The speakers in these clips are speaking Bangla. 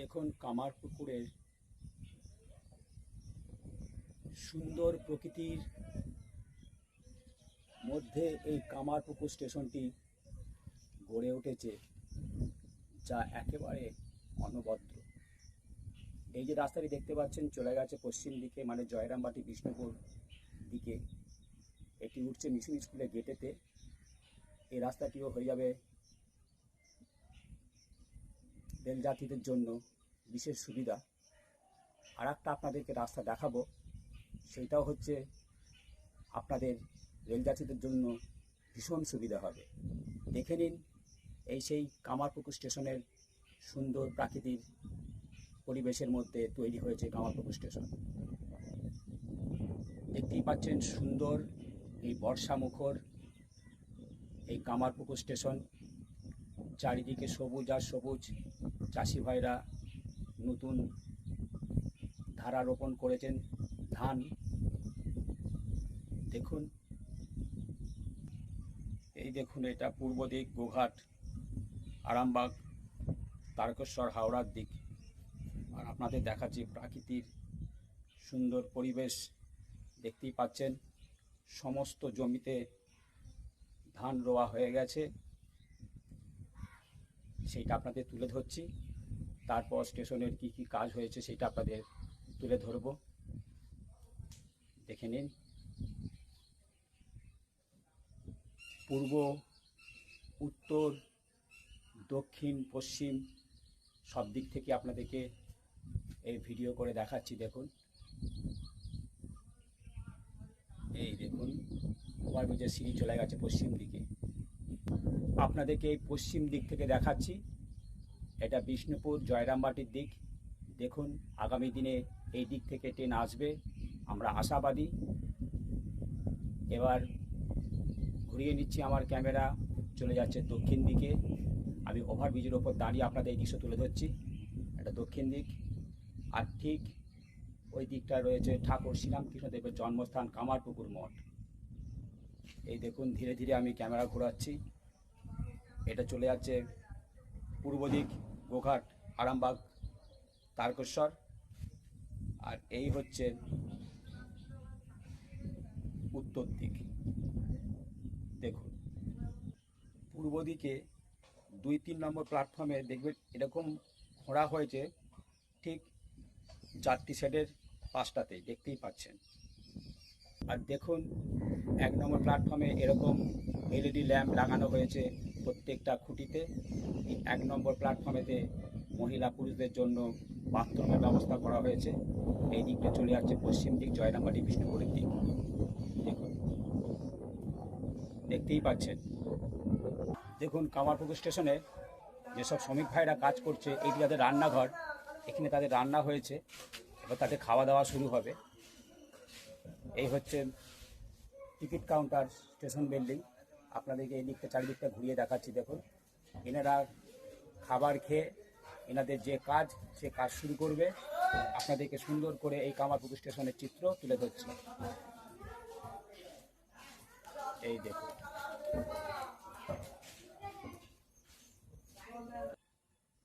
দেখুন কামারপুকুরের সুন্দর প্রকৃতির মধ্যে এই কামারপুকুর স্টেশনটি গড়ে উঠেছে, যা একেবারে অনবদ্য এই যে রাস্তাটি দেখতে পাচ্ছেন, চলে গেছে পশ্চিম দিকে মানে জয়রামবাটি বিষ্ণুপুর দিকে। এটি উঠছে মিশন স্কুলের গেটেতে। এই রাস্তাটিও হয়ে যাবে রেলযাত্রীদের জন্য বিশেষ সুবিধা। আর একটা আপনাদেরকে রাস্তা দেখাবো সেটাও হচ্ছে আপনাদের রেলযাত্রীদের জন্য ভীষণ সুবিধা হবে। দেখে নিন এই সেই কামারপুকুর স্টেশনের সুন্দর প্রাকৃতিক পরিবেশের মধ্যে তৈরি হয়েছে কামারপুকুর স্টেশন। দেখতেই পাচ্ছেন সুন্দর এই বর্ষা মুখর এই কামারপুকুর স্টেশন। চারিদিকে সবুজ আর সবুজ চাষি ভাইরা নতুন ধারা রোপণ করেছেন। ধান, দেখুন। এই দেখুন, এটা পূর্ব দিক, গোঘাট, আরামবাগ, তারকেশ্বর, হাওড়ার দিক। আর আপনাদের দেখাচ্ছি প্রাকৃতিক সুন্দর পরিবেশ। দেখতেই পাচ্ছেন, সমস্ত জমিতে ধান রোয়া হয়ে গেছে। সেইটা আপনাদের তুলে ধরছি। তারপর স্টেশনের কি কি কাজ হয়েছে সেটা আপনাদের তুলে ধরব। দেখে নিন। পূর্ব, উত্তর, দক্ষিণ, পশ্চিম সব দিক থেকে আপনাদেরকে এই ভিডিও করে দেখাচ্ছি, দেখুন। এই দেখুন ওভারব্রিজের সিঁড়ি চলে গেছে পশ্চিম দিকে। আপনাদেরকে এই পশ্চিম দিক থেকে দেখাচ্ছি। এটা বিষ্ণুপুর জয়রামবাটির দিক। দেখুন, আগামী দিনে এই দিক থেকে ট্রেন আসবে। আমরা আশাবাদী। এবার ঘুরিয়ে নিচ্ছি আমার ক্যামেরা, চলে যাচ্ছে দক্ষিণ দিকে। আমি ওভারব্রিজের ওপর দাঁড়িয়ে আপনাদের এই দৃশ্য তুলে ধরছি। এটা দক্ষিণ দিক। আর ঠিক ওই দিকটা রয়েছে ঠাকুর শ্রীরামকৃষ্ণদেবের জন্মস্থান কামারপুকুর মঠ। এই দেখুন, ধীরে ধীরে আমি ক্যামেরা ঘোরাচ্ছি। এটা চলে যাচ্ছে পূর্ব দিক। গোঘাট, আরামবাগ, তারকেশ্বর। আর এই হচ্ছে উত্তর দিক। দেখুন, পূর্ব দিকে দুই তিন নম্বর প্ল্যাটফর্মে দেখবেন এরকম খোঁড়া হয়েছে ঠিক চারটি সেটের পাঁচটাতেই দেখতেই পাচ্ছেন। আর দেখুন, এক নম্বর প্ল্যাটফর্মে এরকম এলইডি ল্যাম্প লাগানো হয়েছে। প্রত্যেকটা খুঁটিতে এক নম্বর প্ল্যাটফর্মেতে মহিলা পুরুষদের জন্য বাথরুমের ব্যবস্থা করা হয়েছে। এই দিকটা চলে যাচ্ছে পশ্চিম দিক জয়রামবাটি বিষ্ণুপুরের দিক। দেখুন। দেখতেই পাচ্ছেন। দেখুন, কামারপুকুর স্টেশনে যেসব শ্রমিক ভাইরা কাজ করছে, এটি তাদের রান্নাঘর। এখানে তাদের রান্না হয়েছে, এবার তাদের খাওয়া দাওয়া শুরু হবে। এই হচ্ছে টিকিট কাউন্টার স্টেশন বিল্ডিং। আপনাদেরকে এই দিকটা চারিদিকটা ঘুরিয়ে দেখাচ্ছি, দেখুন। এনারা খাবার খেয়ে, এনাদের যে কাজ, সে কাজ শুরু করবে। আপনাদেরকে সুন্দর করে এই কামারপুকুর স্টেশনের চিত্র তুলে ধরছি। এই দেখুন।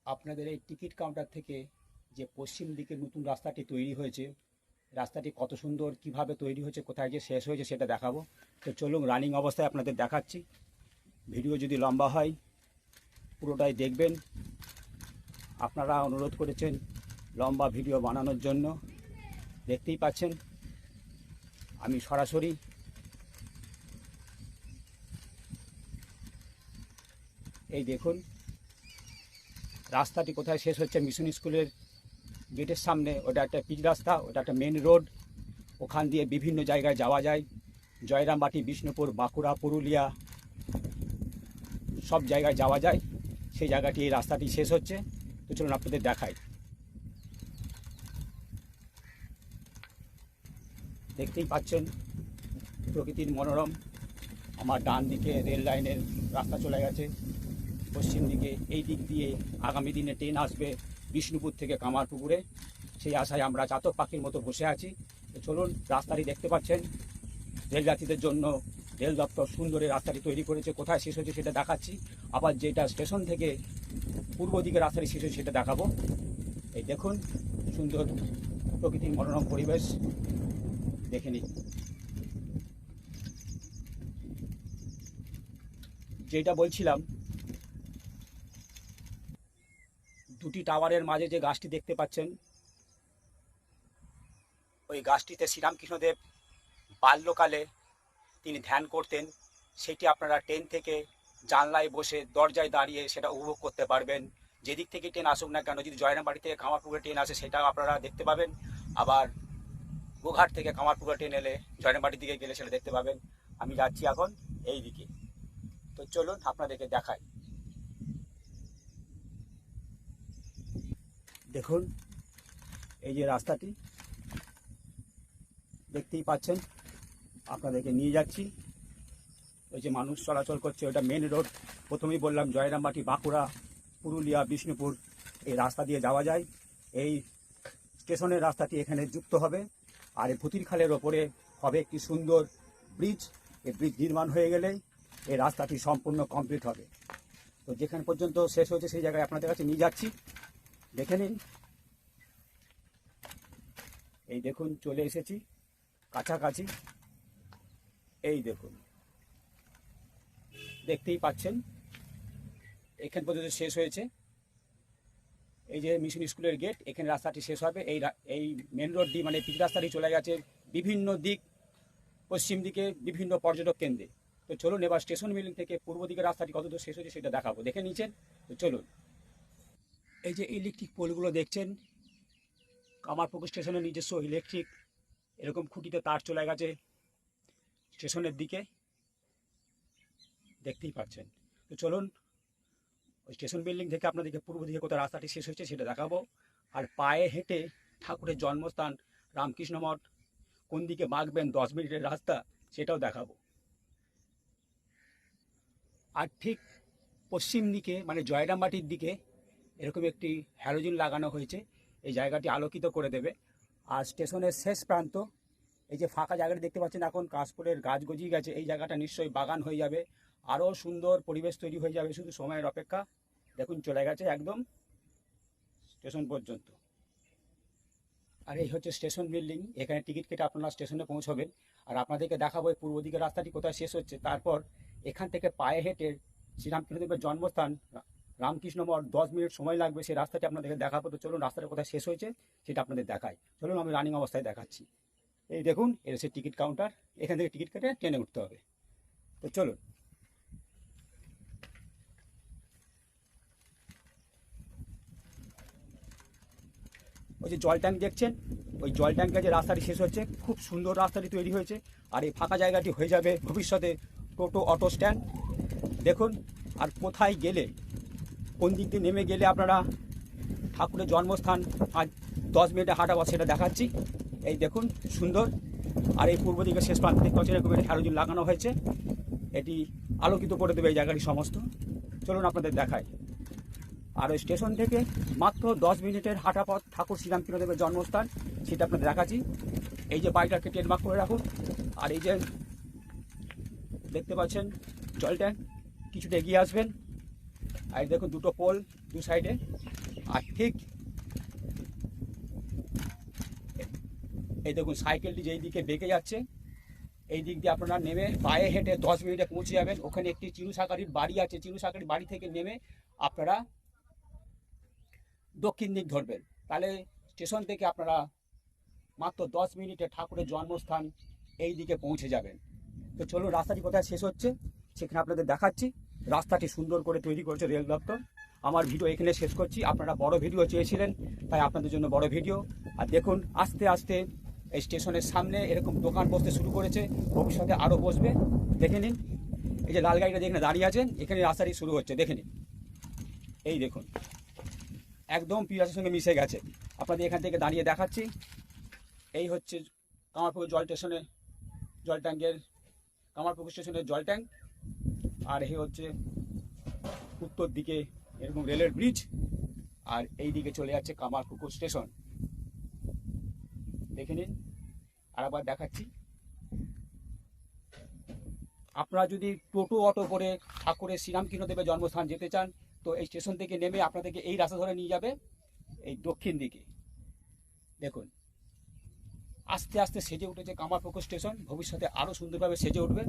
আপনাদের এই টিকিট কাউন্টার থেকে যে পশ্চিম দিকে নতুন রাস্তাটি তৈরি হয়েছে রাস্তাটি কত সুন্দর, কীভাবে তৈরি হয়েছে, কোথায় যে শেষ হয়েছে সেটা দেখাবো। তো চলুন রানিং অবস্থায় আপনাদের দেখাচ্ছি। ভিডিও যদি লম্বা হয়, পুরোটাই দেখবেন। আপনারা অনুরোধ করেছেন লম্বা ভিডিও বানানোর জন্য। দেখতেই পাচ্ছেন, আমি সরাসরি এই দেখুন, রাস্তাটি কোথায় শেষ হচ্ছে মিশন স্কুলের গেটের সামনে, ওটা একটা পিচ রাস্তা, ওটা একটা মেন রোড ওখান দিয়ে বিভিন্ন জায়গায় যাওয়া যায়। জয়রামবাটি, বিষ্ণুপুর, বাঁকুড়া, পুরুলিয়া, সব জায়গায় যাওয়া যায়। সেই জায়গাটি, এই রাস্তাটি শেষ হচ্ছে। তো চলুন আপনাদের দেখাই। দেখতেই পাচ্ছেন, প্রকৃতির মনোরম। আমার ডান দিকে রেল লাইনের রাস্তা চলে গেছে। পশ্চিম দিকে এই দিক দিয়ে আগামী দিনে ট্রেন আসবে। বিষ্ণুপুর থেকে কামারপুকুরে। সেই আশায় আমরা চাতক পাখির মতো বসে আছি। চলুন, রাস্তাটি দেখতে পাচ্ছেন। রেলযাত্রীদের জন্য রেল দপ্তর সুন্দর রাস্তাটি তৈরি করেছে। কোথায় শেষ হয়েছে সেটা দেখাচ্ছি। আবার যেটা স্টেশন থেকে পূর্ব দিকে রাস্তাটি শেষ হয়েছে সেটা দেখাবো। এই দেখুন, সুন্দর প্রকৃতির মনোরম পরিবেশ। দেখে নিন। যেটা বলছিলাম দুটি টাওয়ারের মাঝে যে গাছটি দেখতে পাচ্ছেন, ওই গাছটিতে শ্রীরামকৃষ্ণদেব বাল্যকালে তিনি ধ্যান করতেন। সেটি আপনারা ট্রেন থেকে জানলায় বসে দরজায় দাঁড়িয়ে সেটা উপভোগ করতে পারবেন। যেদিক থেকে ট্রেন আসুক না কেন, যদি জয়রামবাড়ি থেকে কামারপুকুরে ট্রেন আসে, সেটা আপনারা দেখতে পাবেন। আবার গোঘাট থেকে কামারপুকুরে ট্রেন এলে জয়রামবাড়ির দিকে গেলে সেটা দেখতে পাবেন। আমি যাচ্ছি এখন এই দিকে তো চলুন আপনাদেরকে দেখাই। দেখুন, এই যে রাস্তাটি, দেখতেই পাচ্ছেন, আপনাদেরকে নিয়ে যাচ্ছি। ওই যে মানুষ চলাচল করছে, ওটা মেন রোড প্রথমেই বললাম, জয়রামবাটি, বাঁকুড়া, পুরুলিয়া, বিষ্ণুপুর, এই রাস্তা দিয়ে যাওয়া যায়। এই স্টেশনের রাস্তাটি এখানে যুক্ত হবে। আর এই ভুতির খালের ওপরে হবে একটি সুন্দর ব্রিজ এই ব্রিজ নির্মাণ হয়ে গেলেই এই রাস্তাটি সম্পূর্ণ কমপ্লিট হবে। তো যেখানে পর্যন্ত শেষ হয়েছে সেই জায়গায় আপনাদের কাছে নিয়ে যাচ্ছি। দেখে নিন। এই দেখুন, চলে এসেছি কাছাকাছি। এই দেখুন। দেখতেই পাচ্ছেন, এখান পর্যন্ত শেষ হয়েছে। এই যে মিশন স্কুলের গেট এখানে রাস্তাটি শেষ হবে। এই এই মেন রোডটি মানে পিচ রাস্তাটি চলে গেছে বিভিন্ন দিক, পশ্চিম দিকে বিভিন্ন পর্যটক কেন্দ্রে। তো চলুন, এবার স্টেশন বিল্ডিং থেকে পূর্ব দিকের রাস্তাটি কতদূর শেষ হয়েছে সেটা দেখাবো। দেখে নিচ্ছেন? তো চলুন। এই যে ইলেকট্রিক পোলগুলো দেখছেন, কামারপুকুর স্টেশনের নিজস্ব ইলেকট্রিক এরকম খুঁটিতে তার চলে গেছে স্টেশনের দিকে। দেখতেই পাচ্ছেন। তো চলুন, ওই স্টেশন বিল্ডিং থেকে আপনাদেরকে পূর্ব দিকে কোথায় রাস্তাটি শেষ হয়েছে সেটা দেখাবো। আর পায়ে হেঁটে ঠাকুরের জন্মস্থান রামকৃষ্ণ মঠ, কোন দিকে মাখবেন দশ মিনিটের রাস্তা সেটাও দেখাবো। আর ঠিক পশ্চিম দিকে মানে জয়রামবাটির দিকে এরকম একটি হ্যালোজিন লাগানো হয়েছে। এই জায়গাটি আলোকিত করে দেবে। আর স্টেশনের শেষ প্রান্ত, এই যে ফাঁকা জায়গাটি দেখতে পাচ্ছেন এখন কাশপুরের গাছ গজিয়ে গেছে। এই জায়গাটা নিশ্চয়ই বাগান হয়ে যাবে। আরও সুন্দর পরিবেশ তৈরি হয়ে যাবে শুধু সময়ের অপেক্ষা। দেখুন, চলে গেছে একদম স্টেশন পর্যন্ত। আর এই হচ্ছে স্টেশন বিল্ডিং। এখানে টিকিট কেটে আপনারা স্টেশনে পৌঁছবেন। আর আপনাদেরকে দেখাবো এই পূর্ব দিকের রাস্তাটি কোথায় শেষ হচ্ছে। তারপর এখান থেকে পায়ে হেঁটে শ্রীরামকৃষ্ণদেবের জন্মস্থান রামকৃষ্ণ মঠ দশ মিনিট সময় লাগবে সেই রাস্তাটি আপনাদেরকে দেখাবো। তো চলুন, রাস্তাটা কোথায় শেষ হয়েছে সেটা আপনাদের দেখাই। চলুন, আমি রানিং অবস্থায় দেখাচ্ছি। এই দেখুন এর হচ্ছে টিকিট কাউন্টার এখান থেকে টিকিট কেটে ট্রেনে উঠতে হবে। তো চলুন। ওই যে জল ট্যাঙ্ক দেখছেন? ওই জল ট্যাঙ্কের যে রাস্তাটি শেষ হচ্ছে, খুব সুন্দর রাস্তাটি তৈরি হয়েছে। আর এই ফাঁকা জায়গাটি হয়ে যাবে ভবিষ্যতে টোটো, অটো স্ট্যান্ড দেখুন, আর কোথায় গেলে কোন দিক দিয়ে নেমে গেলে আপনারা ঠাকুরের জন্মস্থান আজ দশ মিনিটে হাঁটা বা সেটা দেখাচ্ছি। এই দেখুন, সুন্দর। আর এই পূর্ব দিকে শেষ প্রান্তিক পাচ্ছেন, এরকম একটি হ্যালোজিন লাগানো হয়েছে। এটি আলোকিত করে দেবে এই জায়গাটি সমস্ত। চলুন আপনাদের দেখায় আর ওই স্টেশন থেকে মাত্র দশ মিনিটের হাঁটা পথ ঠাকুর শ্রীরামকৃষ্ণদেবের জন্মস্থান, সেটা আপনাদের দেখাচ্ছি। এই যে বাইকটাকে ট্রেডমার্ক করে রাখুন। আর এই যে দেখতে পাচ্ছেন, জল ট্যাঙ্ক, কিছুটা এগিয়ে আসবেন। আর দেখুন দুটো পোল দু সাইডে। আর ঠিক এই দেখুন সাইকেলটি যেই দিকে বেঁকে যাচ্ছে, এই দিক দিয়ে আপনারা নেমে পায়ে হেঁটে দশ মিনিটে পৌঁছে যাবেন। ওখানে একটি চিরু সাকারির বাড়ি আছে। চিরু সাকারির বাড়ি থেকে নেমে আপনারা দক্ষিণ দিক ধরবেন। তাহলে স্টেশন থেকে আপনারা মাত্র দশ মিনিটে ঠাকুরের জন্মস্থান এই দিকে পৌঁছে যাবেন। তো চলুন, রাস্তাটি কোথায় শেষ হচ্ছে সেখানে আপনাদের দেখাচ্ছি। রাস্তাটি সুন্দর করে তৈরি করেছে রেল দপ্তর। আমার ভিডিও এখানে শেষ করছি। আপনারা বড় ভিডিও চেয়েছিলেন, তাই আপনাদের জন্য বড় ভিডিও। আর দেখুন, আস্তে আস্তে এই স্টেশনের সামনে এরকম দোকান বসতে শুরু করেছে। ভবিষ্যতে আরও বসবে। দেখে নিন। এই যে লাল গাড়িটা যেখানে দাঁড়িয়ে আছেন, এখানে রাস্তাটি শুরু হচ্ছে। দেখে নিন। এই দেখুন। একদম পিয়াসের সঙ্গে মিশে গেছে। আপনাদের এখান থেকে দাঁড়িয়ে দেখাচ্ছি। এই হচ্ছে কামারপুকুর জল স্টেশনে জল ট্যাঙ্কের, কামারপুকুর স্টেশনের জল ট্যাঙ্ক। আর এই হচ্ছে উত্তর দিকে এরকম রেলের ব্রিজ আর এই দিকে চলে যাচ্ছে কামারপুকুর স্টেশন দেখে নিন আরেকবার দেখাচ্ছি। আপনারা যদি টোটো, অটো করে ঠাকুরের শ্রীরামকৃষ্ণদেবের জন্মস্থান যেতে চান, তো এই স্টেশন থেকে নেমে আপনাদেরকে এই রাস্তা ধরে নিয়ে যাবে, এই দক্ষিণ দিকে। দেখুন আস্তে আস্তে সেজে উঠেছে কামারপুকুর স্টেশন। ভবিষ্যতে আরও সুন্দরভাবে সেজে উঠবে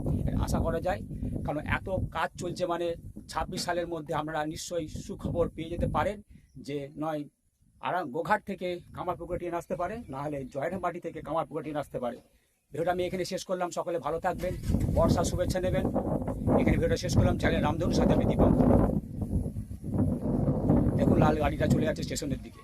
আশা করা যায়। কারণ এত কাজ চলছে মানে ছাব্বিশ সালের মধ্যে আপনারা নিশ্চয়ই সুখবর পেয়ে যেতে পারেন যে নয়, আরাম গোঘাট থেকে কামারপুকুরে ট্রেন আসতে পারে নাহলে জয়রামবাটি থেকে কামারপুকুরে ট্রেন আসতে পারে। ভিডিওটা আমি এখানে শেষ করলাম, সকলে ভালো থাকবেন বর্ষার শুভেচ্ছা নেবেন। এখানে ভিডিওটা শেষ করলাম, চ্যানেল রামধনুর সাথে আমি দীপঙ্কর। দেখুন, লাল গাড়িটা চলে যাচ্ছে স্টেশনের দিকে।